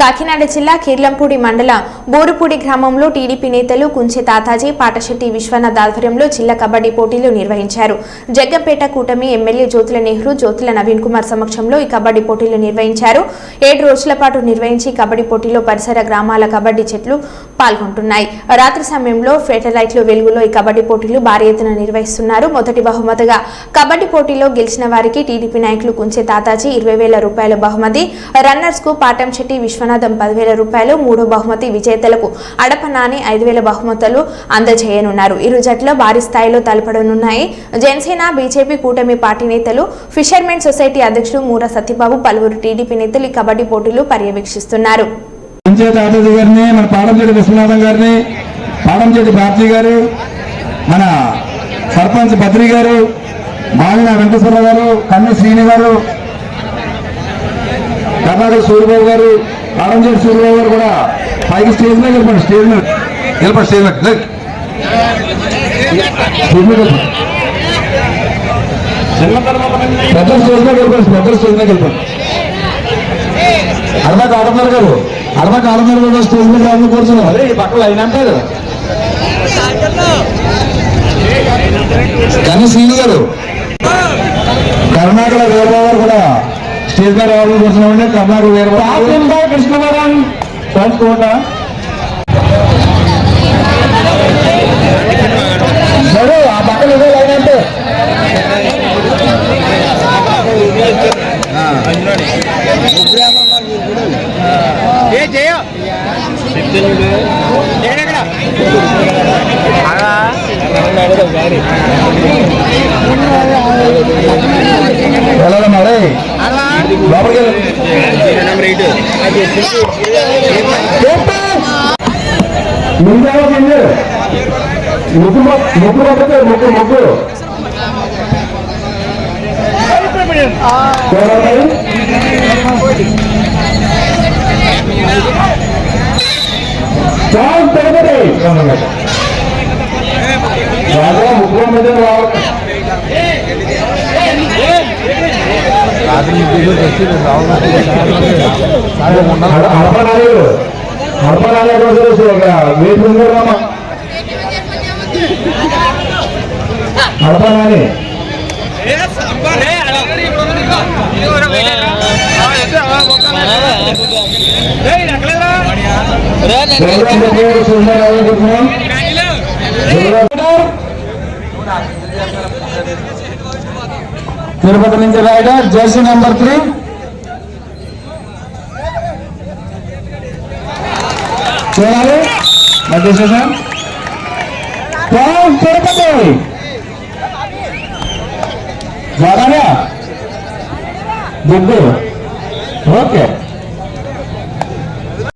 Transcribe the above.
కాకినాడ జిల్లా కీర్లంపూడి మండల బోరుపూడి గ్రామంలో టీడీపీ నేతలు కుంచె తాతాజీ పాటశెట్టి విశ్వనాథ్ ఆధ్వర్యంలో జిల్లా కబడ్డీ పోటీలు నిర్వహించారు. జగ్గంపేట కూటమి ఎమ్మెల్యే జ్యోతుల నెహ్రూ జ్యోతుల నవీన్ కుమార్ సమక్షంలో ఈ కబడ్డీ పోటీలు నిర్వహించారు. ఏడు రోజుల పాటు నిర్వహించి కబడ్డీ పోటీలో పరిసర గ్రామాల కబడ్డీ జట్లు పాల్గొంటున్నాయి. రాత్రి సమయంలో ఫెటలైట్లు వెలుగులో ఈ కబడ్డీ పోటీలు భారీ ఎత్తున నిర్వహిస్తున్నారు. మొదటి బహుమతిగా కబడ్డీ పోటీలో గెలిచిన వారికి టీడీపీ నాయకులు కుంచె తాతాజీ ఇరవై వేల రూపాయల బహుమతి. రన్నర్స్కు పాటంశెట్టి విశ్వనాథ్ పదివేల రూపాయలు మూడో బహుమతి విజేతలకు అడప నాని ఐదు వేల బహుమతులు అందజేయనున్నారు. ఇరు జట్లు భారీ స్థాయిలో తలపడనున్నాయి. జనసేన బీజేపీ కూటమి పార్టీ నేతలు ఫిషర్మెన్ సొసైటీ అధ్యక్షుడు మూర సత్యబాబు పలువురు టీడీపీ నేతలు ఈ కబడ్డీ పోటీలు పర్యవేక్షిస్తున్నారు. గారిని మన పాడంచేటి విశ్వనాథం గారిని పాడంచేటి భారతి గారు మన సర్పంచ్ బద్రి గారు మాలిన వెంకటేశ్వర గారు కన్ను శ్రీని గారు కర్ణాటక సూర్యబాబు గారు పాడంచేటి సూర్యబాబు గారు కూడా పైకి స్టేజ్ మీద గెలపండి స్టేజ్ మీద. గెలపండి స్టేజ్ మీద. పెద్ద స్టేజ్ మీద గెలపండి పెద్ద స్టేజ్ మీద ఆడతారు గారు. అర్ధ ఆడతారు గారు స్టేజ్ మీద రావాలని అదే ఈ పక్కన లైన్ అంటారు కానీ గారు. కర్ణాటక వీరబాబు గారు కూడా కూర్చున్నామండి కర్ణాటక వీరబాబు కృష్ణవరం. కోట ఆ పక్కన ఇదే లైన్ అంటే. వెళ్ళాలి మరి ముగ్గు ముగ్గు పక్కతే ముగ్గు ముగ్గు చూడాలి చాలా పెద్దది బాగా ముగ్గురు మీద రావాలి అడపనాలు అడపనాలు రోజు అడపనాలి తిరుపతి నుంచి రైడర్ జెర్సీ నెంబర్ త్రీ. మధ్య స్టేషన్ తిరుపతి. జాగానే దుడ్డు ఓకే.